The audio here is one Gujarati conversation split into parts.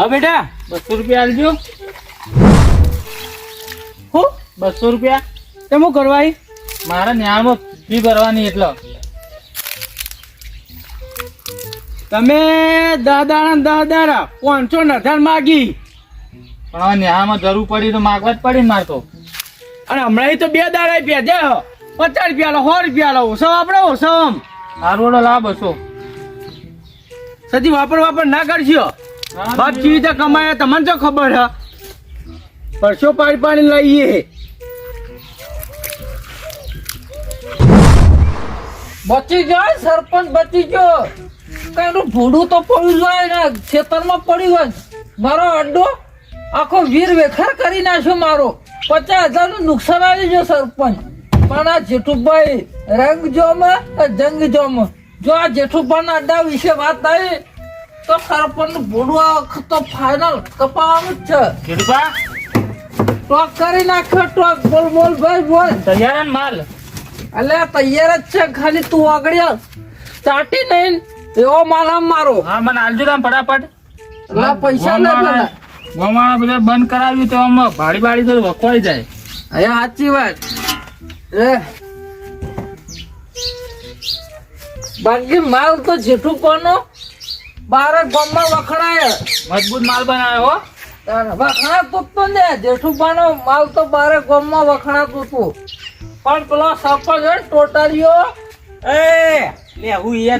હા, બેટા. બસો રૂપિયા આલજો હું, બસો રૂપિયા. તે હું કરવા આવી? મારા ન્યાયમાં ફી ભરવાની એટલે. તમે દાદા દાડા પાંચસો ને માગી. પણ હવે ન્યાયમાં જરૂર પડી તો માગવા જ પડી ને મારે તો. અને હમણાં તો બે દાડા ભેજ્યા પચાસ રૂપિયા લો, સો રૂપિયા લો, ઓછો આપણે ઓછો આમ. સારું લાવ બસો. સજી વાપર વાપર ના કરશો? બાપ કેવી રીતે કમાયા? તમને તો ખબર હા? પરસો પાડી પાડી લઈએ. બચી જાય, સરપંચ બચી ગયો. કઈનું ભૂડું તો પડ્યું જાય ને, ખેતરમાં પડ્યું હોય. મારો અડ્ડો આખો વીર વેખર કરી નાખ્યો મારો. પચાસ હજારનું નુકસાન આવી ગયો, સરપંચ. પણ આ જેઠુભાઈ રંગ જોમ જંગ જોમ જો આ જેઠુભાઈ ના અડ્ડા વિશે વાત આવી તો સરપંચ બોડવા તો ફાઇનલ કપાવાનું જ છે. કીધું ટોક કરી નાખ્યો ટોક. બોલ બોલ ભાઈ બોલ. તૈયાર ને માલ? અલે તૈયાર જ છે ખાલી તું આગળ ચાટી નહીં. એવો માલ આમ મારો. હા મને આલજો ને ફટાફટ. પૈસા લે પેલા ગોમાળા બધા બંધ કરાવ્યું તો આમાં ભાડી ભાડી તો વખવાઈ જાય. અહીંયા સાચી વાત. એ. બાકી માલ તો જેઠું કોનો? બારે ગામમાં વખણાય. મજબૂત માલ બનાવ્યો હો. વખણાતું જ તો ને જેઠુબાનો માલ તો બારે ગામમાં વખણાતું હતું. પણ પેલો સરપંચ હોય ટોટાલીઓ એ લે હું એ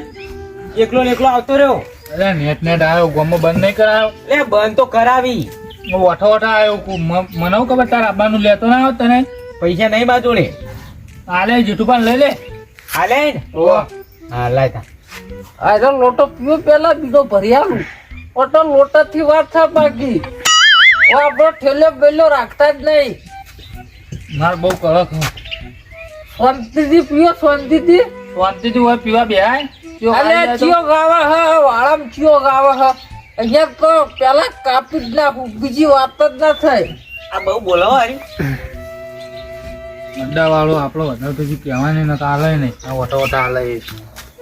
એકલો એકલો આવતો રહ્યો. અરે નેટ નેટ આવ્યો ગોમો બંધ નહીં કરાયો. લે બંધ તો કરાવી. હું ઓઠો ઓઠા આવ્યો મને હું ખબર તારા આબાનું લેતો ના આવ્યો તને? પૈસા નહીં બા જોડે હાલે જીઠુપાન લઈ લે. હાલે ને? ઓહો. હા લાય તા. આજે લોટો પીવો પેલા બીજો ભરી આલું ઓટો લોટા થી વાત થા બાકી ઓ આપણો ઠેલો બેલો રાખતા જ નહીં. માર બહુ કડક હું. શાંતિથી પીવો શાંતિથી. શાંતિથી હોય પીવા બેહાય. તો- ચિયો ગાવે હ વાળામ ચિયો ગાવે હ. અહીંયા તો પેલા કાપી જ નાખું બીજી વાત જ ના થાય. આ બહુ બોલાવો હારી. અડ્ડા વાળો આપણો વધારે તો કહેવાય નહીં કાલે નહીં. આ વટો વટા હાલે.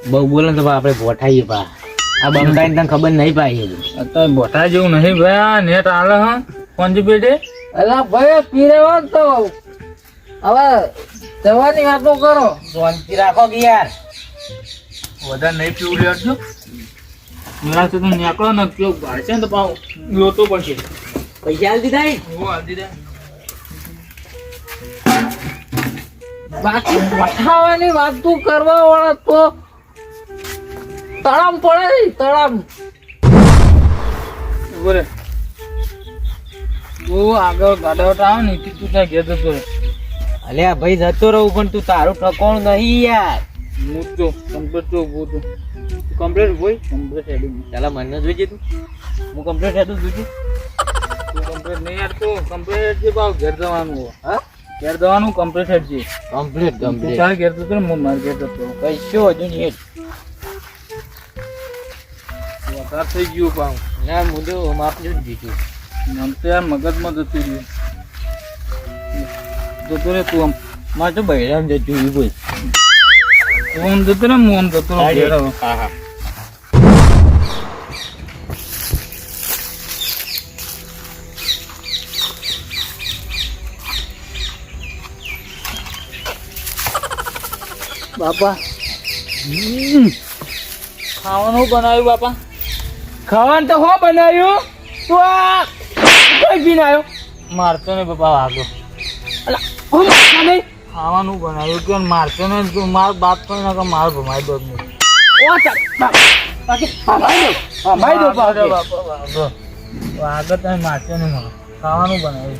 બહુ બોલે તો આપણે ભોઠાઈએ પા આ બંગાઈ તને ખબર નહીં પાઈ અત્યારે બોટા જેવું નહીં ભાઈ આ નેટ આલે હા. પંજી પેટે અલા ભાઈ પીરેવા તો. હવે જવાની વાતો કરો. શાંતિ રાખો કે યાર વધારે નહીં પીવું લેજો મેળા તો નીકળો ને કયો છે ને તો પાવ લોતો પડશે પૈસા આલ દીધા ઈ? હું હાલ દીધા. બાકી પઠાવાની વાતો કરવા વાળા તો તળામ પડે તળામ ઊભો તું આગળ ગાડા વટા આવે ને તું તું ત્યાં ઘેર જતો રહે. અલ્યા ભાઈ જતો રહું પણ તું તારું ઠકોણ નહીં યાર. હું તો કમ્પ્લીટ તો ઊભો તો કમ્પ્લીટ ભાઈ કમ્પ્લીટ હેડું ચાલા મને જોઈજે તું હું કમ્પ્લીટ હેડું જોઈજે તું કમ્પ્લીટ નહીં યાર તું કમ્પ્લીટ હેડજે ભાવ ઘેર જવાનું હા? ઘેર જવાનું કમ્પ્લીટ હેડજે કમ્પ્લીટ તું કમ્પ્લીટ તારે ઘેર જતો રહે, હું મારે ઘેર જતો રહું. કઈશું હજુ નહીં. હેડ. થઈ ગયું પાઉં ના હું તો માપ જ જીતું આમ તો યાર મગજમાં જતું રહ્યું. જતો રહે તું આમ. મારે તો બહેરામ જતું રહ્યું ભાઈ. તું આમ જતો રહે હું આમ જતો રહ્યો હા હા બાપા. ખાવાનું બનાવ્યું બાપા. ખાવાનું તો હો બનાવ્યું? તું આ કોઈ પીને આવ્યો. મારતો ને બાપા વાગો. અલા હું મારતા નહીં? ખાવાનું બનાવ્યું કે મારતો ને તું માર બાપ પણ ના કે માર ભમાઈ દો નહીં. ઓ ચાલ બાકી દો દો વાગો બાપા. વાગો. વાગો તમે મારતો ને મને. ખાવાનું બનાવ્યું.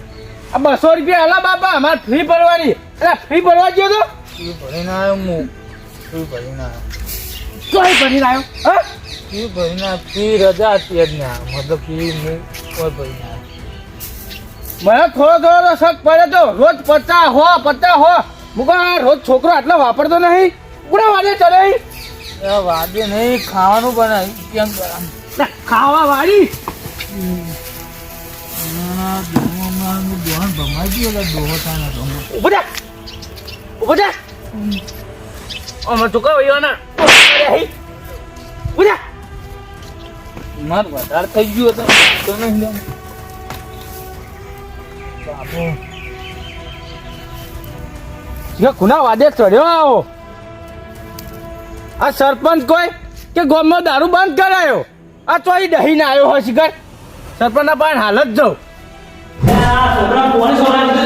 આ બસો રૂપિયા હલા બાપા અમારે ફ્રી ભરવાની. અલા ફ્રી ભરવા ગયો તો? ફ્રી ભરીને આવ્યો હું. ફ્રી ભરીને આવ્યો. કોઈ ભરી આવ્યો? હા? ફી ભરીને આવ્યો. ફી રજા હતી જ ના મતલબ ફી હું કોઈ ભરી ના મને થોડો થોડો તો શક પડે તો. રોજ પચાસ હો પચાસ હો. મુકા રોજ છોકરો આટલો વાપરતો નહીં. પૂરા વાડે ચલે એ વાગે નહીં ખાવાનું બનાવી કેમ કરામ ખાવા વાળી. ઊભા ઊભા અમે એટલે ના ને વહીવાના ઊભો થા માર વધારે થઈ ગયું હતું. તો નહીં લે. બાપુ. જે ખૂના વાદે ચડ્યો આવો. આ સરપંચ કોઈ કે ગામમાં દારૂ બંધ કરાયો? આ તો અહીં દહીને આવ્યો હોય શિખર સરપંચના પાસે હાલત જ જાઉં. છોકરા કોને છોકરા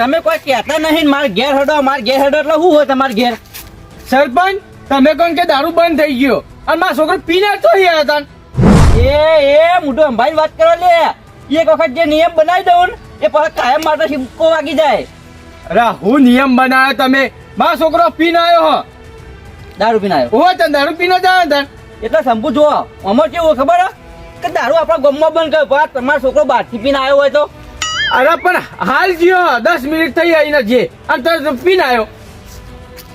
તમે કોઈ કહેતા નહીં મારે ઘેર હડો, મારે ઘેર હડો એટલે શું હોય તમારે ઘેર? સરપંચ, તમે કોણ કે દારૂ બંધ થઈ ગયો? અને મારા છોકરો પીને તો રહ્યા હતા એ એ મોટો અંભાઈ વાત કરો લે. એક વખત જે નિયમ બનાવી દઉં ને, એ પાછા કાયમ માટે સિમકો વાગી જાય. અરે હું નિયમ બનાવ્યો તમે? મારો છોકરો પીને આવ્યો હો. દારૂ પીને આવ્યો ઓ તને દારૂ પીને જ આવ્યો એટલે શંભુ જો અમાર કેવું ખબર હે? કે દારૂ આપણા ગમમાં બંધ કર્યો તમારો છોકરો બહારથી પીને આવ્યો હોય તો. અરે પણ હાલ જ્યો દસ મિનિટ થઈ આવીને જે અને તરત પીને આવ્યો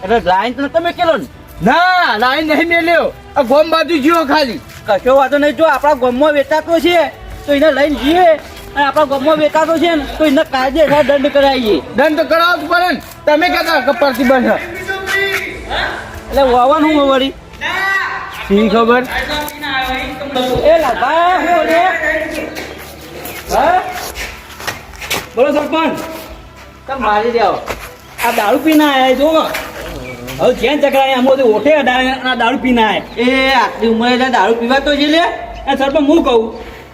એટલે લાઈન તો તમે કેલો ને? ના લાઈન નહીં મેલ્યો. આ ગોમ બાજુ જ્યો ખાલી. કશો વાંધો નહીં. જો આપણા ગોમમાં વેચાતો છે તો એને લઈને જઈએ અને આપણા ગોમમાં વેચાતો છે ને તો એને કાયદે દંડ કરાવીએ. દંડ તો કરાવો જ પડે ને. તમે કહેતા કે પ્રતિબંધ. એટલે વાવાનું હું વળી શી ખબર? એ લાભા હું હા? બોલો સરપંચ. તમે મારી દેવો આ દારૂ પીને આયા જો હવે જેન ચકરાય આમ બધું ઓઠે આ દારૂ પીના આયા. એ આટલી ઉંમરે દારૂ પીવા તો છે લે. એ સરપંચ હું કહું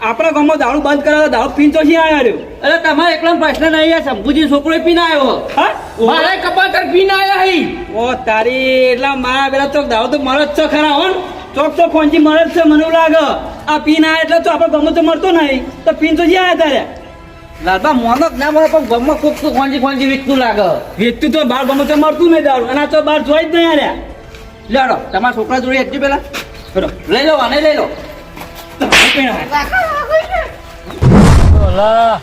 આપણા ગામમાં દારૂ બંધ કરાવે તો દારૂ પીન તો શી આવ્યો અરે તમારે એકલા પ્રશ્ન નહીં આ શંભુજી છોકરો પીને આવ્યો હા. મારે કપાતર પીને આવ્યા હઈ ઓ તારી એટલા મારા પેલા ચોક દારૂ તો મળે જ છે ખરા હો? ચોક તો ફોનથી મળે જ છે મને એવું લાગે. આ પી ના આવે એટલે તો આપણે ગામમાં તો મળતો નહીં. તો પીન તો જ્યાં આવ્યા તારે? લાલબા મોનો જ ના મળે પણ ગામમાં ખૂબ તો ખોંજી ખોંજી વીકતું લાગે. વેચતું તો બહાર ગામમાં તો મળતું નહીં દારૂ. અને તો બાર જોઈ જ નહીં આર્યા લેડો તમારા છોકરા જોડે એકજી પેલા લઈ લો આને લઈ લો. ડોલા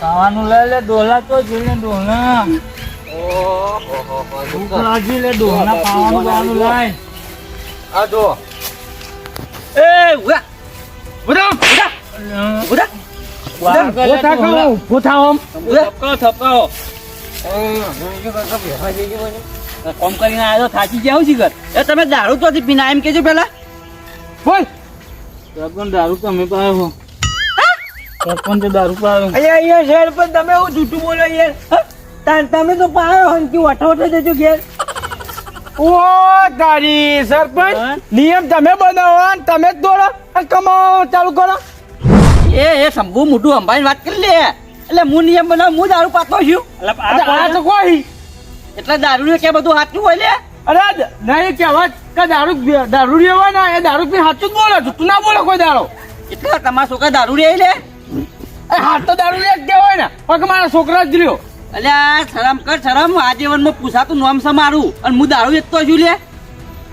ખાવાનું લઈ લે ડોલા તો જોઈ લે ડોલા. ભૂખ લાગી લે ડોલા ખાવાનું બાવાનું લાય. આ જો. એ ઉડા ઉડા. ઉડા. કોમ કરીને આવ્યો તો થાકી ગયા છે ઘર એ તમે દારૂ તો પીના? એમ કેજો પેલા બોલ. સરપંચ દારૂ તમે પાયો સરપંચ દારૂ પાયો. અહીંયા પર તમે હું જૂઠું બોલો યાર. તમે તો પાયો હંકી વઠો જજો ઘેર. ઓ તારી સરપંચ નિયમ તમે બનાવો તમે જ દોડો અને કમાવો ચાલુ કરો. એ એ શંભુ મોટું અંબાની વાત કરી લે. એટલે હું નિયમ બનાવ હું દારૂ પાતો છું. આ તો કોઈ. એટલે દારૂ કે બધું હાચું હોય લે. અરે નહીં કહેવત કે દારૂ દારૂ હોય ને એ દારૂ પી સાચું જ બોલો તું ના બોલો કોઈ દારૂ એટલે તમારા છોકરા દારૂ રે લે. હાથ તો દારૂ જ કહેવાય ને. પગ મારા છોકરા જ રહ્યો એટલે આ શરમ કર શરમ. આ જીવનમાં પૂછાતું નોમ સમારું મારું. અને હું દારૂ વેચતો છું લે.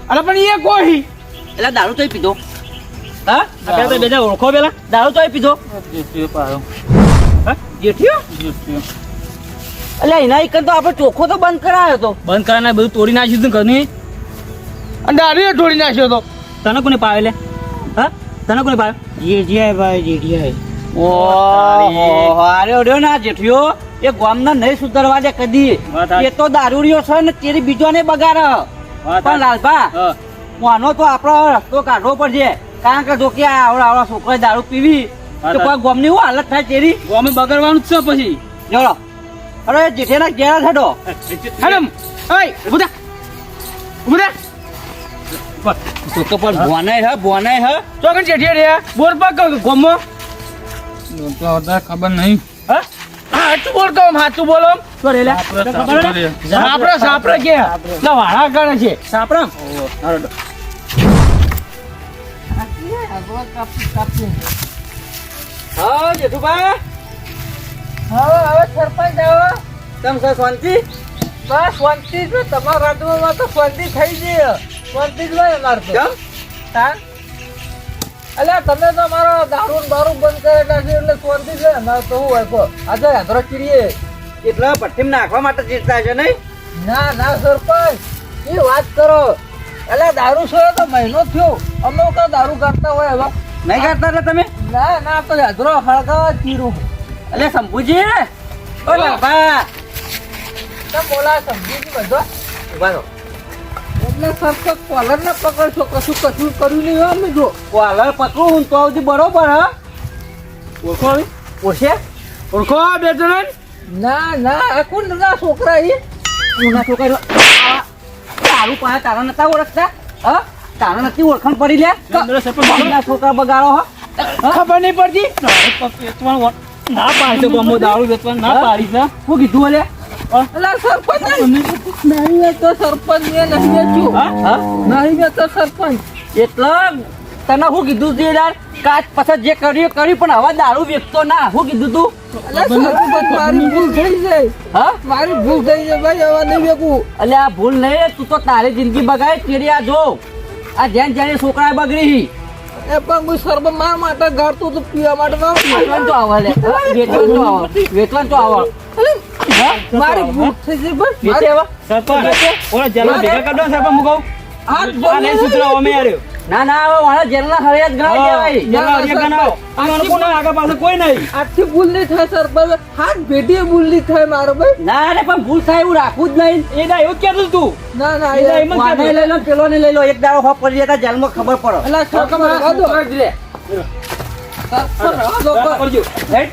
અરે પણ એ કોઈ. એટલે દારૂ તો પીધો. હા? આપણે તો ઓળખો પેલા. દારૂ તોય પીધો. જેઠીઓ પાયો હા? જેઠિયો જેઠીઓ એટલે એના એક તો આપણે ચોખ્ખો તો બંધ કરાયો તો. બંધ કરાને બધું તોડી નાખ્યું તું ઘરની? અને દારૂ તોડી નાખ્યો હતો તને કોને પાવે લે? હા? તને કોને પાવે જેઠિયા ભાઈ જેઠિયા તારી. ઓહો અરે ઓડ્યો ના જેઠિયો. એ ગામના નહીં સુધરવા દે કદી. એ તો દારૂડિયો છે ને તેરી બીજોને બગાડ. પણ લાલભા. આનો તો આપણો રસ્તો કાઢવો પડશે. કારણ કે જો કે આવડા આવડા છોકરા દારૂ પીવી તો કોઈ ગોમની હાલત થાય તેરી? ગોમે બગડવાનું જ છે પછી. જોડો. અરે જેઠેના ઘેરા છડો હેડમ. ઓય ઊભા ઊભા ઉભું તો તો પણ ભોનાય હે ભોનાય બોર ગોમો તો હતા ખબર નહીં. હા? સાચું બોલ. આમ, સાચું બોલો. સાપરે સાપરે કે. વાળા છે. સાપડા હા જેઠુભાઈ હવે હવે સરપંચ આવો તમ સર શાંતિ? બસ શાંતિ છે. તમારા રાજમાં તો શાંતિ થઈ ગઈ શાંતિ જ હોય અમારે તો. હા? અલ્યા તમે તો મારો દારૂ દારૂ બંધ કરી નાખ્યું એટલે શાંતિ છે. અમારે તો શું હોય આજે યાત્રા કરીએ એટલે ભઠ્ઠીમાં નાખવા માટે જીતતા છે નહીં? ના ના સરપંચ એ વાત કરો. અલ્યા દારૂ છો તો મહિનો થયો. અમે કા દારૂ કરતા હોય હવે. નહીં કરતા એટલે તમે? ના ના તો જાદરો હળગા ચીરું એટલે શંભુજી ઓ લાભા તમે બોલા ગઈ બધો. ઊભા રહો. એટલે સરપંચ કોલર ને પકડશો કશું કશું કર્યું નહીં હોય અમે જો. કોલર પકડું હું તો આવતી બરોબર હા? ઓળખો? ઓળખે? ઓળખો બે જણ ના ના કોણ ના છોકરા એ છોકરા? તારું પાસે તારા નતા ઓળખતા? હ? તારા નથી ઓળખાણ પડી લે? છોકરા બગાડો હો. ખબર નહીં પડતી? ના પાડી બમ્બો દારૂ વેચવા ના પાડી છે શું કીધું અલે સરપંચ હા? હા? એટલે તને શું કીધું છે યાર કાચ પછી જે કર્યું કર્યું પણ હવે દારૂ વેચતો ના. શું કીધું તું? મારી ભૂલ થઈ જાય હા? મારી ભૂલ થઈ જાય ભાઈ હવે નહીં વેચવું અલે આ ભૂલ નહીં તું તો તારી જિંદગી બગાડી તેરી આ જો. આ જેન જેને છોકરા બગડી. એ પણ સરપંચ મારા માટે ગાડતું તું પીવા માટે ના વેચવાનું તો આવે લે. વેચવાનું તો આવે. વેચવાનું તો આવે. મારી ભૂલ થઈ જાય વેચે હાથ. ના ના હવે મારા જેલના હરિયાત ગણાય પાસે કોઈ નહીં આથી ભૂલ નહીં થાય સરપંચ હાથ ભેટીએ ભૂલ નહીં થાય મારો ભાઈ ના રે પણ ભૂલ થાય એવું રાખવું જ નહીં એ ના એવું કેતું તું ના ના એ એ વાને લઈ લો પેલો ને લઈ લો એક દાડો હોપ પડી જતા જેલમાં ખબર પડે એટલે ખબર પડો રહેવા દો. હેડ.